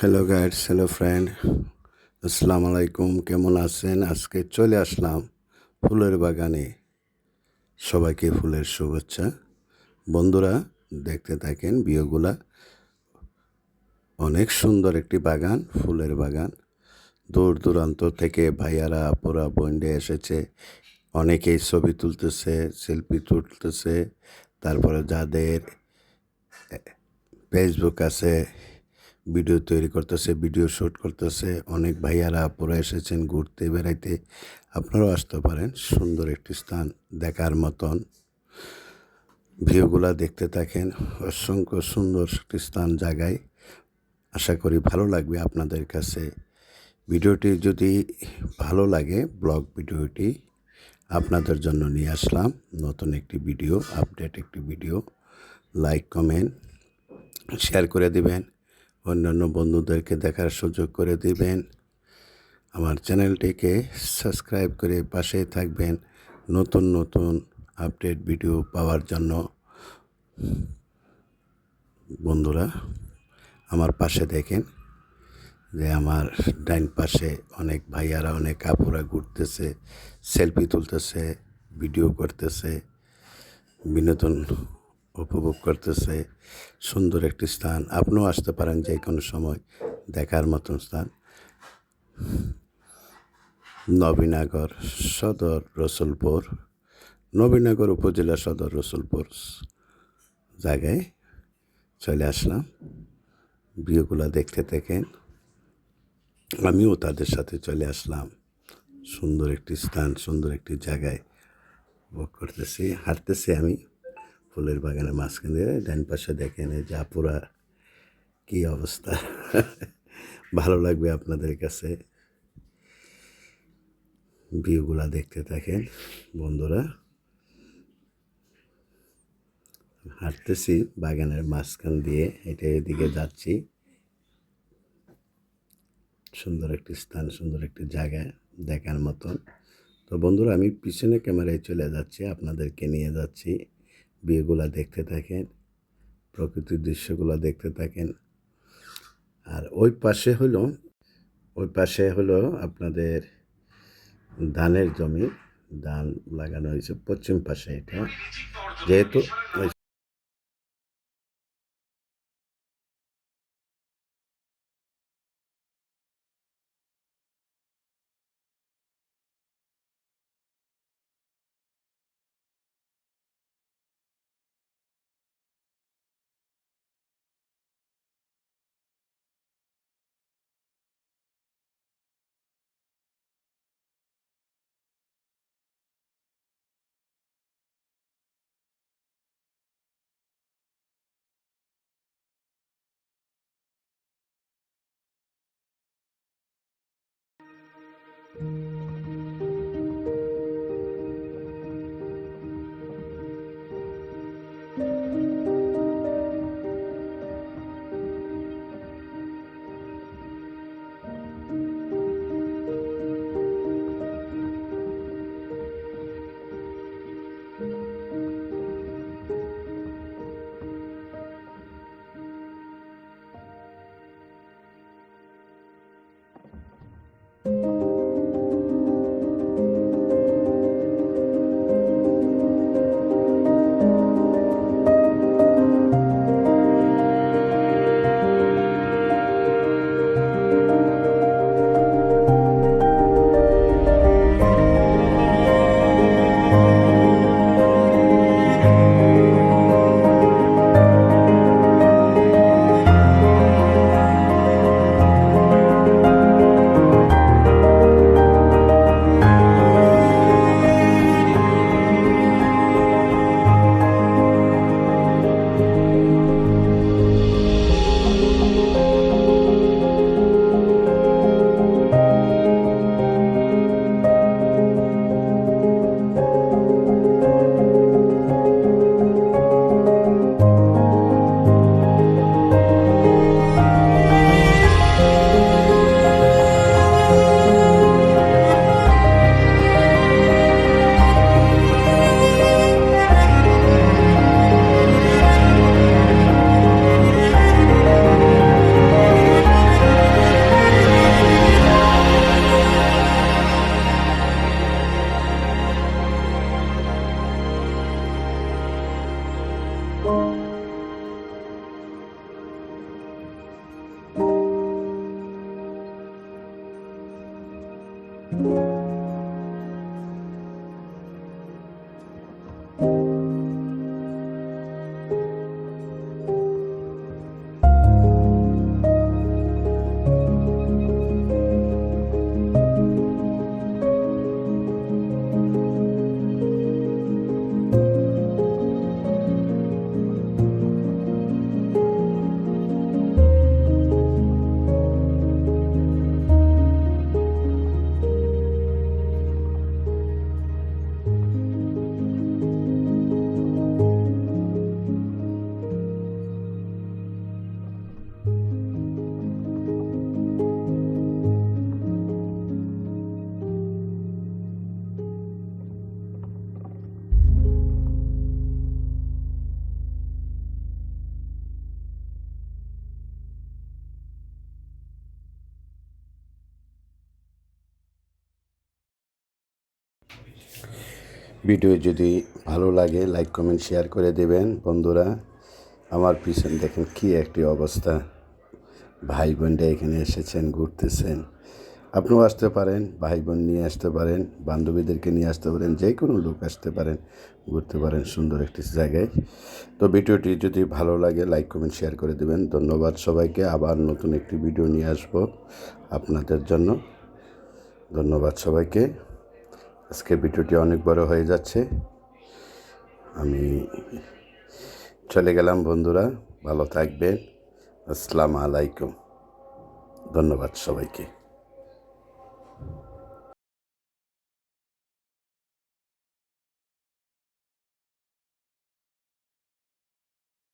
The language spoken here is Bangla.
হ্যালো গাইডস হ্যালো ফ্রেন্ড আসসালামু আলাইকুম কেমন আছেন? আজকে চলে আসলাম ফুলের বাগানে। সবাইকে ফুলের শুভেচ্ছা। বন্ধুরা, দেখতে থাকেন বিয়েগুলা অনেক সুন্দর একটি বাগান, ফুলের বাগান। দূর দূরান্ত থেকে ভাইয়ারা, আপুরা বন্ডে এসেছে। অনেকেই ছবি তুলতেছে সেলফি তুলতেছে। তারপরে যাদের ফেসবুক আছে ভিডিও তৈরি করতেছে, ভিডিও শ্যুট করতেছে। অনেক ভাইয়ারা আপুরা এসেছেন ঘুরতে, বেড়াইতে। আপনারাও আসতে পারেন, সুন্দর একটি স্থান দেখার মতন। ভিউগুলা দেখতে থাকেন, অসংখ্য সুন্দর একটি স্থান, জায়গায়। আশা করি ভালো লাগবে আপনাদের কাছে। ভিডিওটি যদি ভালো লাগে, ব্লগ ভিডিওটি আপনাদের জন্য নিয়ে আসলাম। নতুন একটি ভিডিও, আপডেট একটি ভিডিও, লাইক, কমেন্ট, শেয়ার করে দিবেন। অন্যান্য বন্ধুদেরকে দেখার সুযোগ করে দিবেন। আমার চ্যানেলটিকে সাবস্ক্রাইব করে পাশে থাকবেন নতুন নতুন আপডেট ভিডিও পাওয়ার জন্য। বন্ধুরা, আমার পাশে দেখেন যে আমার ডাইন পাশে অনেক ভাইয়ারা, অনেক আপুরা ঘুরতেছে, সেলফি তুলতেছে, ভিডিও করতেছে, বিনোদন উপভোগ করতেছে। সুন্দর একটি স্থান। আপনিও আসতে পারেন যে কোনো সময়। দেখার মতন স্থান। নবীনগর সদর রসুলপুর। নবীনগর উপজেলা সদর রসুলপুর জায়গায় চলে আসলাম। বিয়েগুলা দেখতে থাকেন। আমিও তাদের সাথে চলে আসলাম। সুন্দর একটি স্থান, সুন্দর একটি জায়গায় ভোগ করতেছি। হাঁটতেছি আমি। ফুলের বাগানের মাঝখানে ডান পাশে দেখেন এই জাপুরা কী অবস্থা। ভালো লাগবে আপনাদের কাছে ভিউগুলা দেখতে থাকেন বন্ধুরা। হাঁটতেছি বাগানের মাঝখান দিয়ে, এটা এদিকে যাচ্ছি। সুন্দর একটি স্থান, সুন্দর একটি জায়গা দেখার মতন। তো বন্ধুরা, আমি পিছনে ক্যামেরায় চলে যাচ্ছি, আপনাদেরকে নিয়ে যাচ্ছি। বিয়েগুলা দেখতে থাকেন, প্রকৃতির দৃশ্যগুলো দেখতে থাকেন। আর ওই পাশে হলো, ওই পাশে হলো আপনাদের ধানের জমি, ধান লাগানো হয়েছে পশ্চিম পাশে এটা। যেহেতু 何? ভিডিও যদি ভালো লাগে লাইক কমেন্ট শেয়ার করে দেবেন। বন্ধুরা, আমার পিছন দেখেন কি একটি অবস্থা। ভাই বোনরা এখানে এসেছেন, ঘুরতেছেন। আপনিও আসতে পারেন ভাই বোন নিয়ে আসতে পারেন, বান্ধবীদেরকে নিয়ে আসতে পারেন, যে কোনো লোক আসতে পারেন, ঘুরতে পারেন সুন্দর একটি জায়গায়। তো ভিডিওটি যদি ভালো লাগে লাইক কমেন্ট শেয়ার করে দেবেন। ধন্যবাদ সবাইকে, আবার নতুন একটি ভিডিও নিয়ে আসব আপনাদের জন্য। ধন্যবাদ সবাইকে। আজকে ভিডিওটি অনেক বড় হয়ে যাচ্ছে। আমি চলে গেলাম বন্ধুরা, ভালো থাকবেন। আসসালামু আলাইকুম। ধন্যবাদ সবাইকে।